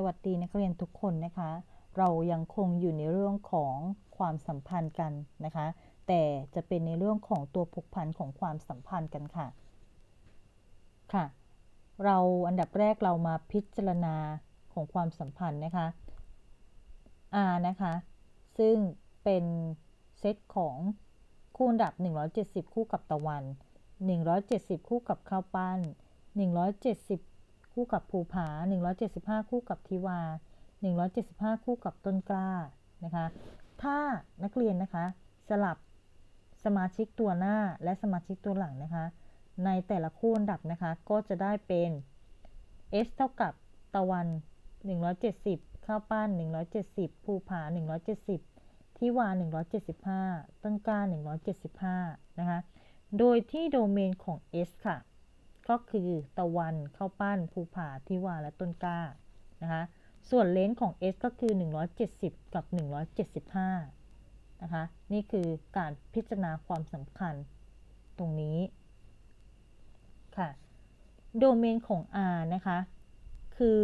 สวัสดีนักเรียนทุกคนนะคะ เรายังคงอยู่ในเรื่องของความสัมพันธ์กันนะคะ แต่จะเป็นในเรื่องของตัวผูกพันของความสัมพันธ์กันค่ะ ค่ะ เราอันดับแรกเรามาพิจารณาของความสัมพันธ์นะคะ R นะคะ ซึ่งเป็นเซตของคู่อันดับ 170 คู่กับตะวัน 170 คู่กับข้าวปั้น 170 คู่กับภูผา 175 คู่กับทิวา 175 คู่กับต้นกล้านะคะ ถ้านักเรียนนะคะสลับสมาชิกตัวหน้าและสมาชิกตัวหลังนะคะ ในแต่ละคู่อันดับนะคะก็จะได้เป็น S เท่ากับตะวัน 170 ข้าวปั้น 170 ภูผา 170 ทิวา 175 ต้นกล้า 175 นะคะ โดยที่โดเมนของ S ค่ะ ก็คือตะวันเข้าปั้นภูผาทิวาและต้นกล้านะคะส่วนเลนส์ของ S ก็คือ 170 กับ 175 นะคะ นี่คือการพิจารณาความสำคัญตรงนี้ ค่ะ โดเมนของ R นะคะ คือ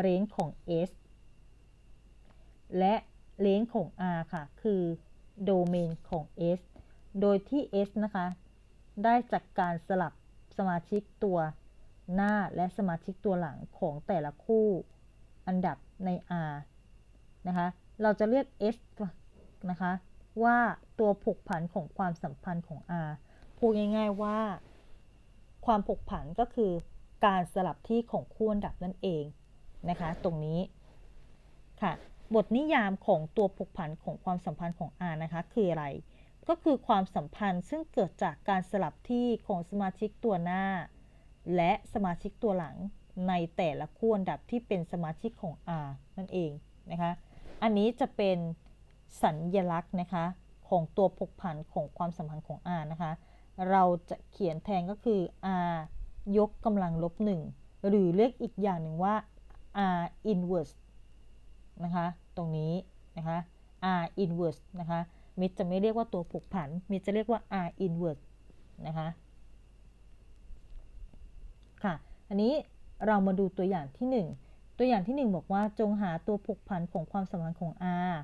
เรนจ์ของ S และเลนจ์ของ R ค่ะ คือโดเมนของ S โดยที่ S นะคะ ได้จากการสลับ สมาชิกตัวหน้าและสมาชิกตัวหลังของแต่ละคู่อันดับใน R นะคะ เราจะเรียก S นะคะ ว่าตัวผกผันของความสัมพันธ์ของ R พูดง่ายๆว่า ความผกผันก็คือการสลับที่ของคู่อันดับนั่นเองนะคะ ตรงนี้ค่ะ บทนิยามของตัวผกผันของความสัมพันธ์ของ R นะคะ คืออะไร ก็คือความสัมพันธ์ซึ่งเกิดจากการสลับที่ของสมาชิกตัวหน้า และสมาชิกตัวหลังในแต่ละคู่อันดับที่เป็นสมาชิกของ R นั่นเองนะคะ อันนี้จะเป็นสัญญลักษณ์นะคะของตัวผกผันของความสัมพันธ์ของ R นะคะ เราจะเขียนแทนก็คือ r ยกกำลังลบหนึ่งหรือเรียกอีกอย่างหนึ่งว่า r inverse นะคะ ตรงนี้นะคะ r inverse นะคะ มิตรจะไม่เรียกว่าตัวผูกผัน มิตรจะเรียกว่า r inverse นะคะ ค่ะ อันนี้เรามาดูตัวอย่างที่ 1 ตัวอย่างที่ 1 บอกว่าจงหาตัวผูกพันของความสัมพันธ์ของ R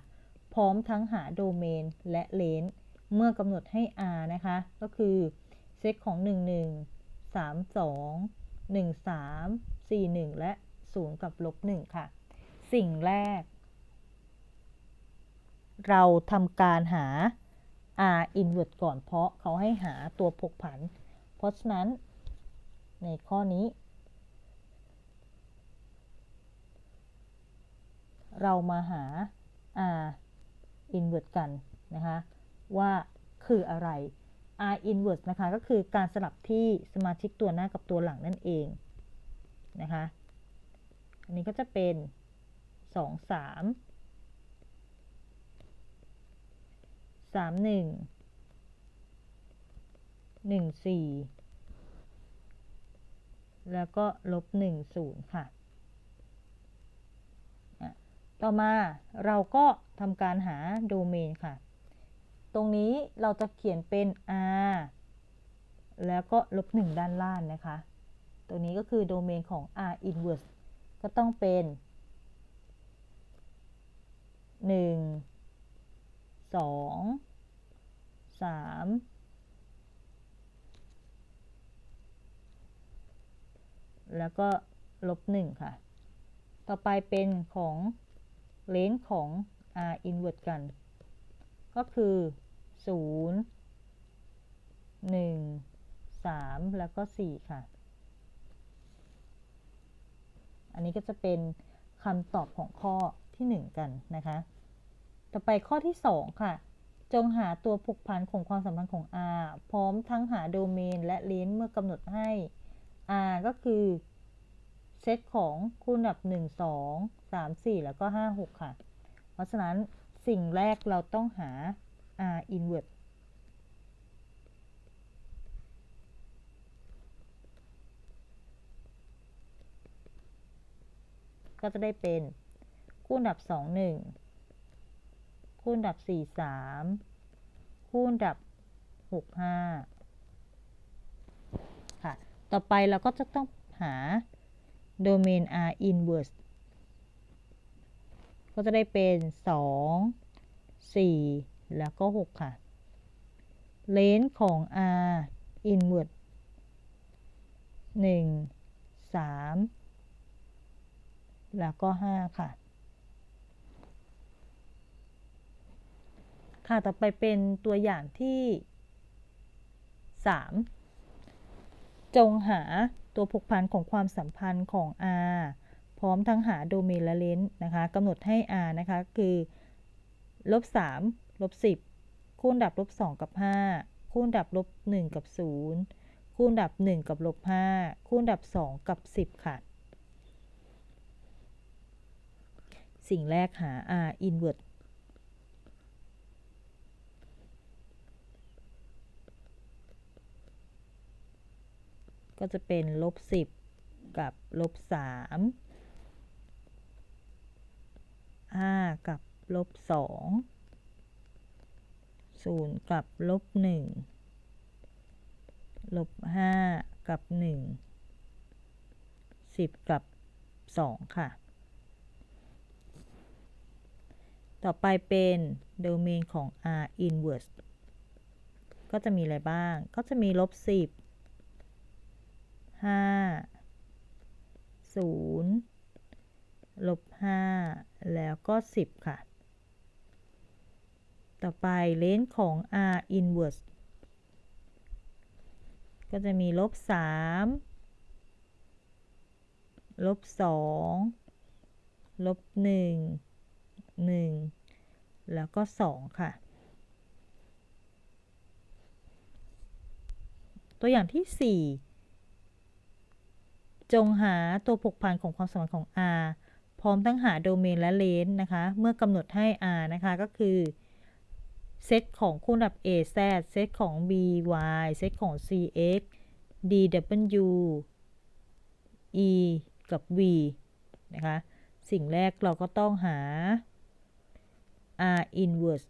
พร้อมทั้งหาโดเมนและเลนส์เมื่อกำหนดให้ R นะคะ ก็คือเซตของ 1 1 3 2 1 3 4 1 และ 0 กับลบ1ค่ะ สิ่งแรก เราทำการหา R inverse ก่อนเพราะเขาให้หาตัวผกผัน เพราะฉะนั้นในข้อนี้ เรามาหา R inverse กันนะคะว่าคืออะไร R inverse นะคะก็คือการสลับที่สมาชิกตัวหน้ากับตัวหลังนั่นเองนะคะ อันนี้ก็จะเป็น 2 3 3 1 1 4แล้วก็ลบ1 0ค่ะ ต่อมาเราก็ทำการหาโดเมนค่ะ ตรงนี้เราจะเขียนเป็น r แล้วก็ลบ1ด้านล่างนะคะตรงนี้ก็คือโดเมนของ r inverse ก็ต้องเป็น 1 2 3แล้วก็ลบ1ค่ะ ต่อไปเป็นของเลนส์ของ r inverse กัน ก็คือศูนย์หนึ่งสามแล้วก็สี่ค่ะ อันนี้ก็จะเป็นคำตอบของข้อที่หนึ่งกันนะคะ ต่อไปข้อที่สองค่ะ จงหาตัวผูกพันของความสัมพันธ์ของ R พร้อมทั้งหาโดเมนและเลนส์เมื่อกำหนดให้ R ก็คือ เซตของคูณดับ 1 2 3 4 แล้วก็ 5 6 ค่ะ เพราะฉะนั้นสิ่งแรกเราต้องหา R inverse ก็จะได้เป็นคูณดับ 2 1 คูณดับ 4 3 คูณดับ 6 5 ค่ะ ต่อไปเราก็จะต้องหาโดเมน R inverse ก็จะได้เป็น 2 4 แล้วก็ 6 ค่ะ เลนส์ของ r inward 1 3 แล้วก็ 5 ค่ะ ค่ะต่อไปเป็นตัวอย่างที่ 3 จงหาตัวผูกพันของความสัมพันธ์ของ R พร้อมทั้งหาโดเมนและเลนส์นะคะกำหนดให้ R นะคะคือลบ3ลบ10 คูณดับลบ2กับ 5 คูณดับลบ1กับ 0 คูณดับ 1 กับลบ5คูณดับ 2 กับ 10 ค่ะ สิ่งแรกหา R inward ก็จะเป็นลบ10กับลบ3 5กับลบ2 0กับลบ1ลบ5กับ1 10กับ2ค่ะ ต่อไปเป็นโดเมนของ R inverse ก็จะมีอะไรบ้าง ก็จะมีลบ10 ห้าศูนย์ลบห้าแล้วก็สิบค่ะ ต่อไปเลนส์ของ r inverse ก็จะมีลบสามลบสองลบหนึ่งหนึ่งแล้วก็สองค่ะ ตัวอย่างที่สี่ จงหาตัวผกพันของความสัมพันธ์ของ R พร้อมทั้งหาโดเมนและเลนส์นะคะ เมื่อกำหนดให้ R นะคะก็คือเซตของคู่ดับ A Z เซตของ B Y เซตของ C X D W E กับ V นะคะ สิ่งแรกเราก็ต้องหา R inverse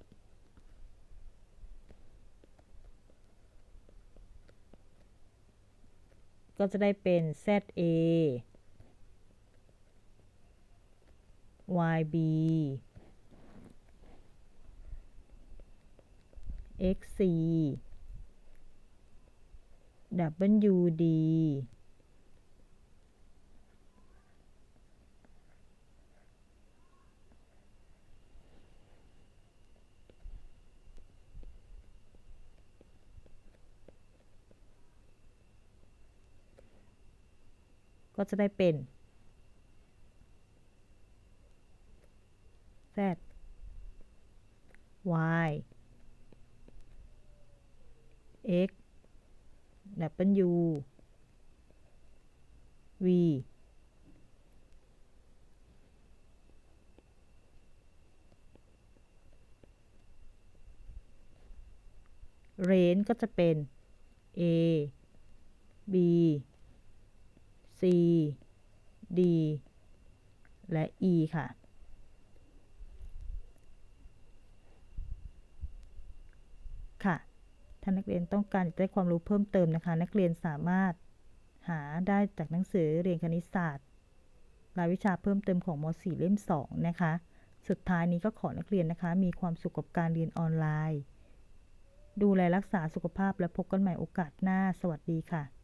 ก็จะได้เป็น ZA YB XC WD ก็จะได้เป็น z y x w v เรนก็จะเป็น a b C D และ E ค่ะ ค่ะถ้านักเรียนต้องการได้ความรู้เพิ่มเติมนะคะ นักเรียนสามารถหาได้จากหนังสือเรียนคณิตศาสตร์ รายวิชาเพิ่มเติมของม .4 เล่ม 2 นะคะ สุดท้ายนี้ก็ขอนักเรียนนะคะ มีความสุขกับการเรียนออนไลน์ ดูแลรักษาสุขภาพและพบกันใหม่โอกาสหน้า สวัสดีค่ะ